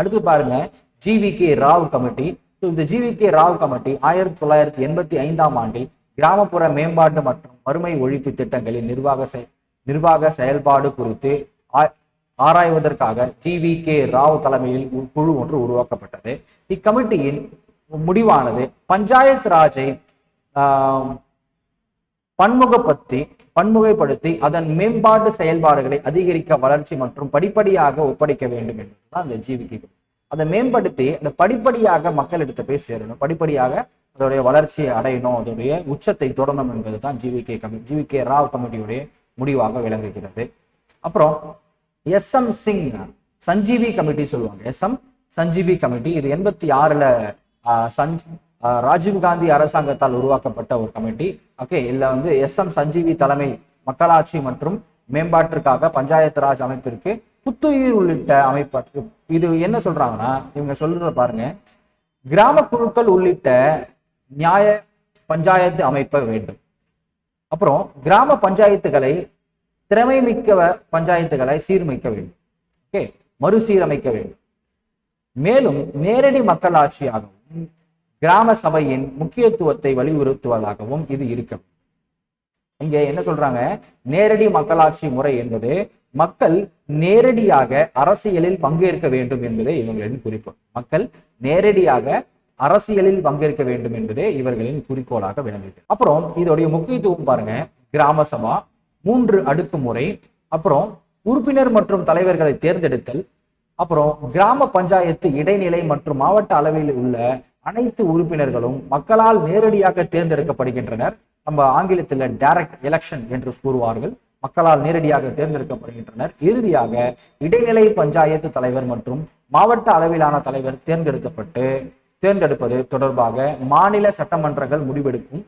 அடுத்து பாருங்க GVK Rao committee. So, இந்த ஜிவிகே ராவ் கமிட்டி ஆயிரத்தி தொள்ளாயிரத்தி எண்பத்தி ஐந்தாம் ஆண்டில் கிராமப்புற மேம்பாட்டு மற்றும் வறுமை ஒழிப்பு திட்டங்களின் நிர்வாக நிர்வாக செயல்பாடு குறித்து ஆ- ஆராய்வதற்காக ஜிவிகே ராவ் தலைமையில் குழு ஒன்று உருவாக்கப்பட்டது. இக்கமிட்டியின் முடிவானது பஞ்சாயத் ராஜை ஆஹ் பன்முகப்படுத்தி பன்முகைப்படுத்தி அதன் மேம்பாட்டு செயல்பாடுகளை அதிகரிக்க வளர்ச்சி மற்றும் படிப்படியாக ஒப்படைக்க வேண்டும் என்பதுதான் அந்த ஜிவிகே அதை மேம்படுத்தி அதை படிப்படியாக மக்களிடத்தை போய் சேரணும். படிப்படியாக அதோடைய வளர்ச்சியை அடையணும். அதோடைய உச்சத்தை தொடரணும் என்பதுதான் ஜிவிகே கமிட்டி ஜிவிகே ராவ் கமிட்டியுடைய முடிவாக விளங்குகிறது. அப்புறம் S M Singh Sanjeevi committee சொல்லுவாங்க. எஸ் எம் சஞ்சீவி கமிட்டி இது எண்பத்தி ஆறுல ஆஹ், சஞ்ச் ஆஹ், ராஜீவ்காந்தி அரசாங்கத்தால் உருவாக்கப்பட்ட ஒரு கமிட்டி. ஓகே இல்லை வந்து எஸ் எம் சஞ்சீவி தலைமை மக்களாட்சி மற்றும் மேம்பாட்டிற்காக பஞ்சாயத்து ராஜ் அமைப்பிற்கு புத்துயிர் உள்ளிட்ட அமைப்பு இது என்ன சொல்றாங்கன்னா இவங்க சொல்ற பாருங்க. கிராம குழுக்கள் உள்ளிட்ட நியாய பஞ்சாயத்து அமைப்ப வேண்டும். அப்புறம் கிராம பஞ்சாயத்துகளை திறமை மிக்க பஞ்சாயத்துகளை சீர்மைக்க வேண்டும். ஓகே மறுசீரமைக்க வேண்டும். மேலும் நேரடி மக்களாட்சியாகவும் கிராம சபையின் முக்கியத்துவத்தை வலியுறுத்துவதாகவும் இது இருக்க இங்க என்ன சொல்றாங்க? நேரடி மக்களாட்சி முறை என்பது மக்கள் நேரடியாக அரசியலில் பங்கேற்க வேண்டும் என்பதே இவங்களின் குறிக்கோள். மக்கள் நேரடியாக அரசியலில் பங்கேற்க வேண்டும் என்பதே இவர்களின் குறிக்கோளாக விளங்குகிறது. அப்புறம் இதோடைய முக்கியத்துவம் பாருங்க. கிராம சபா மூன்று அடுக்கு முறை அப்புறம் உறுப்பினர் மற்றும் தலைவர்களை தேர்ந்தெடுத்தல் அப்புறம் கிராம பஞ்சாயத்து இடைநிலை மற்றும் மாவட்ட அளவில் உள்ள அனைத்து உறுப்பினர்களும் மக்களால் நேரடியாக தேர்ந்தெடுக்கப்படுகின்றனர். நம்ம ஆங்கிலத்தில் டைரக்ட் எலெக்ஷன் என்று கூறுவார்கள். மக்களால் நேரடியாக தேர்ந்தெடுக்கப்படுகின்றனர். இறுதியாக இடைநிலை பஞ்சாயத்து தலைவர் மற்றும் மாவட்ட அளவிலான தலைவர் தேர்ந்தெடுக்கப்பட்டு தேர்ந்தெடுப்பது தொடர்பாக மாநில சட்டமன்றங்கள் முடிவெடுக்கும்.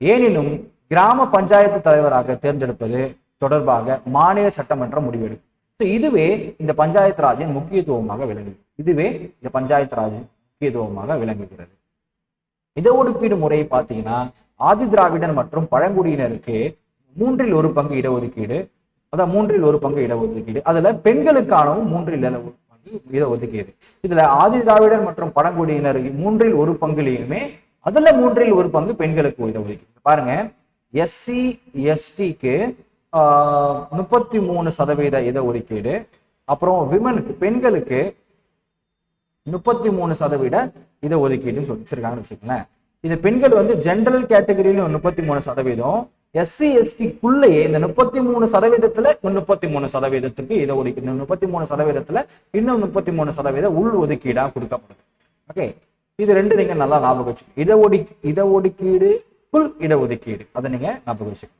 ஏனினும் கிராம பஞ்சாயத்து தலைவராக தேர்ந்தெடுப்பது தொடர்பாக மாநில சட்டமன்றம் முடிவெடுக்கும். ஸோ இதுவே இந்த பஞ்சாயத்து ராஜின் முக்கியத்துவமாக விளங்குது. இதுவே இந்த பஞ்சாயத்து ராஜின் முக்கியத்துவமாக விளங்குகிறது. இடஒதுக்கீடு முறை பார்த்தீங்கன்னா ஆதி திராவிடர் மற்றும் பழங்குடியினருக்கு மூன்றில் ஒரு பங்கு இடஒதுக்கீடு அதான் மூன்றில் ஒரு பங்கு இடஒதுக்கீடு. அதுல பெண்களுக்கானவும் மூன்றில் ஒரு பங்கு இடஒதுக்கீடு. இதுல ஆதி திராவிடர் மற்றும் பழங்குடியினர் மூன்றில் ஒரு பங்குலையுமே அதுல மூன்றில் ஒரு பங்கு பெண்களுக்கு இடஒதுக்கீடு. பாருங்க எஸ்சி எஸ்டிக்கு முப்பத்தி மூணு சதவீத இடஒதுக்கீடு. அப்புறம் விமனுக்கு பெண்களுக்கு முப்பத்தி மூணு சதவீத இதை ஒதுக்கீடுன்னு சொல்லி வச்சிருக்காங்கன்னு வச்சுக்கோங்களேன். இது பெண்கள் வந்து ஜென்ரல் கேட்டகரியிலும் முப்பத்தி மூணு சதவீதம் எஸ்சி எஸ்டிக்குள்ளேயே இந்த முப்பத்தி மூணு சதவீதத்துல முப்பத்தி மூணு சதவீதத்துக்கு இதை ஒதுக்கீடு முப்பத்தி மூணு சதவீதத்துல இன்னும் முப்பத்தி மூணு சதவீத உள் ஒதுக்கீடா கொடுக்கப்படுது ஓகே இது ரெண்டு நீங்க நல்லா ஞாபகம் வச்சு இட ஒதுக்கி இட ஒதுக்கீடு புல் இட ஒதுக்கீடு. அதை நீங்க ஞாபகம் வச்சுக்கணும்.